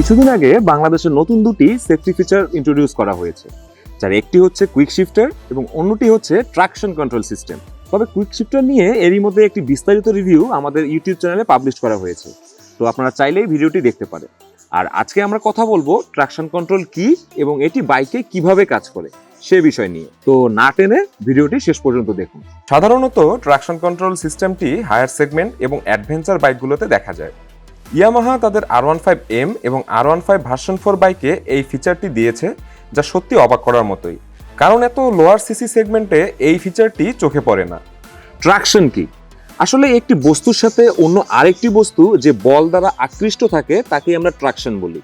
কিছুদিন আগে বাংলাদেশের নতুন দুটি সেফটি ফিচার ইন্ট্রোডিউস করা হয়েছে, যার একটি হচ্ছে কুইক শিফটার এবং অন্যটি হচ্ছে ট্রাকশন কন্ট্রোল সিস্টেম তবে কুইক শিফটার নিয়ে এরই মধ্যে একটি বিস্তারিত রিভিউ আমাদের ইউটিউব চ্যানেলে পাবলিশ করা হয়েছে। তো আপনারা চাইলেই ভিডিওটি দেখতে পারেন। আর আজকে আমরা কথা বলব ট্রাকশন কন্ট্রোল কি এবং এটি বাইকে কীভাবে কাজ করে, সে বিষয় নিয়ে। তো না টেনে ভিডিওটি শেষ পর্যন্ত দেখুন। সাধারণত ট্রাকশন কন্ট্রোল সিস্টেমটি হায়ার সেগমেন্ট এবং অ্যাডভেঞ্চার বাইকগুলোতে দেখা যায়। ইয়ামাহা তাদের আর ওয়ান ফাইভ এম এবং R one five version four বাইকে এই ফিচারটি দিয়েছে, যা সত্যি অবাক করার মতোই। কারণ এত লোয়ার সিসি সেগমেন্টে এই ফিচারটি চোখে পড়ে না। ট্রাকশন কি? আসলে একটি বস্তুর সাথে অন্য আরেকটি বস্তু যে বল দ্বারা আকৃষ্ট থাকে, তাকেই আমরা ট্রাকশন বলি।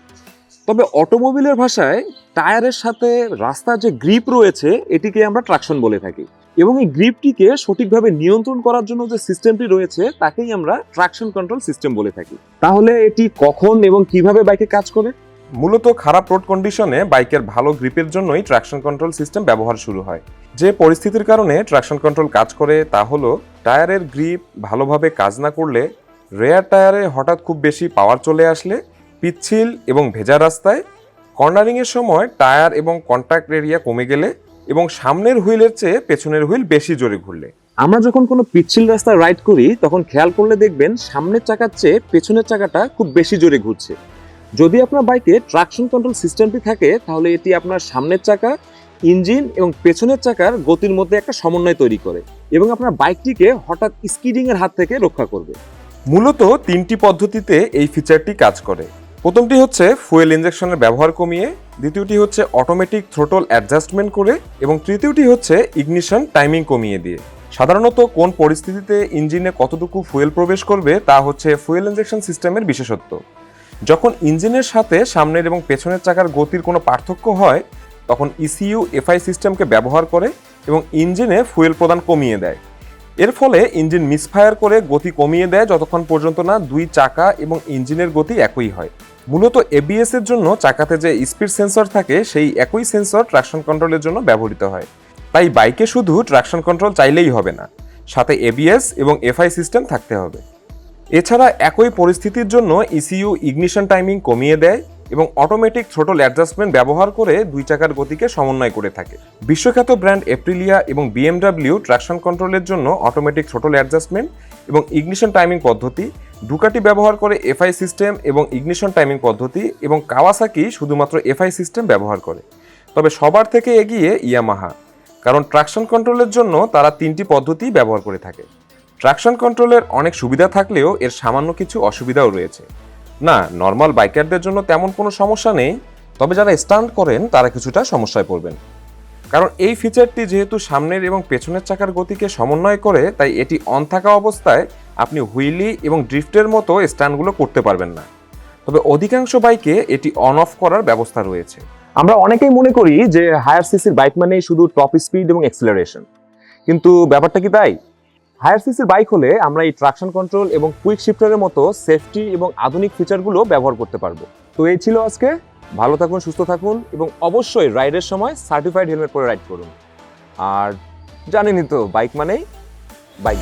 তবে অটোমোবিলের ভাষায় টায়ারের সাথে রাস্তার যে গ্রিপ রয়েছে, এটিকে আমরা ট্রাকশন বলে থাকি। এবং এই গ্রিপটিকে সঠিকভাবে নিয়ন্ত্রণ করার জন্য যে সিস্টেমটি রয়েছে, তাকেই আমরা ট্রাকশন কন্ট্রোল সিস্টেম বলে থাকি। তাহলে এটি কখন এবং কীভাবে বাইকে কাজ করে? মূলত খারাপ রোড কন্ডিশনে বাইকের ভালো গ্রিপের জন্যই ট্রাকশন কন্ট্রোল সিস্টেম ব্যবহার শুরু হয়। যে পরিস্থিতির কারণে ট্রাকশন কন্ট্রোল কাজ করে তা হলো, টায়ারের গ্রিপ ভালোভাবে কাজ না করলে রেয়ার টায়ারে হঠাৎ খুব বেশি পাওয়ার চলে আসলে পিচ্ছিল এবং ভেজা রাস্তায় কর্নারিংয়ের সময় টায়ার এবং কন্ট্যাক্ট এরিয়া কমে গেলে এবং সামনের হুইলের চেয়ে পেছনের হুইল বেশি জোরে ঘুরলে। আমরা যখন কোনো পিচ্ছিল রাস্তায় রাইড করি তখন খেয়াল করলে দেখবেন সামনের চাকার চেয়ে পেছনের চাকাটা খুব বেশি জোরে ঘুরছে। যদি আপনার বাইকে ট্রাকশন কন্ট্রোল সিস্টেমটি থাকে তাহলে এটি আপনার সামনের চাকা ইঞ্জিন এবং পেছনের চাকার গতির মধ্যে একটা সমন্বয় তৈরি করে এবং আপনার বাইকটিকে হঠাৎ স্কিডিংয়ের হাত থেকে রক্ষা করবে। মূলত তিনটি পদ্ধতিতে এই ফিচারটি কাজ করে। প্রথমটি হচ্ছে ফুয়েল ইঞ্জেকশনের ব্যবহার কমিয়ে, দ্বিতীয়টি হচ্ছে অটোমেটিক থ্রোটল অ্যাডজাস্টমেন্ট করে এবং তৃতীয়টি হচ্ছে ইগনিশন টাইমিং কমিয়ে দিয়ে। সাধারণত কোন পরিস্থিতিতে ইঞ্জিনে কতটুকু ফুয়েল প্রবেশ করবে তা হচ্ছে ফুয়েল ইঞ্জেকশন সিস্টেমের বিশেষত্ব। যখন ইঞ্জিনের সাথে সামনের এবং পেছনের চাকার গতির কোনো পার্থক্য হয়, তখন E ইসিইউ এফআই সিস্টেমকে ব্যবহার করে এবং ইঞ্জিনে ফুয়েল প্রদান কমিয়ে দেয়। এর ফলে ইঞ্জিন মিসফায়ার করে গতি কমিয়ে দেয় যতক্ষণ পর্যন্ত না দুই চাকা এবং ইঞ্জিনের গতি একই হয়। মূলত এবিএস এর জন্য চাকাতে যে স্পিড সেন্সর থাকে, সেই একই সেন্সর ট্রাকশন কন্ট্রোলের জন্য ব্যবহৃত হয়। তাই বাইকে শুধু ট্রাকশন কন্ট্রোল চাইলেই হবে না, সাথে এবিএস এবং এফআই সিস্টেম থাকতে হবে। এছাড়া একই পরিস্থিতির জন্য ইসিইউ ইগনিশন টাইমিং কমিয়ে দেয় এবং অটোমেটিক থ্রোটল অ্যাডজাস্টমেন্ট ব্যবহার করে দুই চাকার গতিকে সমন্বয় করে থাকে। বিশ্বখ্যাত ব্র্যান্ড এপ্রিলিয়া এবং বিএমডাব্লিউ ট্রাকশন কন্ট্রোলের জন্য অটোমেটিক থ্রোটল অ্যাডজাস্টমেন্ট এবং ইগনিশন টাইমিং পদ্ধতি ডুকাটি ব্যবহার করে এফআই সিস্টেম এবং ইগনিশন টাইমিং পদ্ধতি এবং কাওয়াসাকি শুধুমাত্র এফআই সিস্টেম ব্যবহার করে। তবে সবার থেকে এগিয়ে ইয়ামাহা, কারণ ট্রাকশন কন্ট্রোলের জন্য তারা তিনটি পদ্ধতি ব্যবহার করে থাকে। ট্রাকশন কন্ট্রোলের অনেক সুবিধা থাকলেও এর সামান্য কিছু অসুবিধাও রয়েছে। না, নর্মাল বাইকারদের জন্য তেমন কোনো সমস্যা নেই, তবে যারা স্টান্ট করেন, তারা কিছুটা সমস্যায় পড়বেন। কারণ এই ফিচারটি যেহেতু সামনের এবং পেছনের চাকার গতিকে সমন্বয় করে, তাই এটি অন থাকা অবস্থায় আপনি হুইলি এবং ড্রিফটের মতো স্টান্টগুলো করতে পারবেন না। তবে অধিকাংশ বাইকে এটি অন অফ করার ব্যবস্থা রয়েছে। আমরা অনেকেই মনে করি যে হায়ার সিসির বাইক মানেই শুধু টপ স্পিড এবং এক্সিলারেশন কিন্তু ব্যাপারটা কি তাই? হায়ার সিসির বাইক হলে আমরা এই ট্রাকশন কন্ট্রোল এবং কুইক শিফটারের মতো সেফটি এবং আধুনিক ফিচারগুলো ব্যবহার করতে পারব। তো এই ছিল আজকে। ভালো থাকুন, সুস্থ থাকুন এবং অবশ্যই রাইডের সময় সার্টিফাইড হেলমেট পরে রাইড করুন। আর জানেনই তো বাইক মানেই বাইক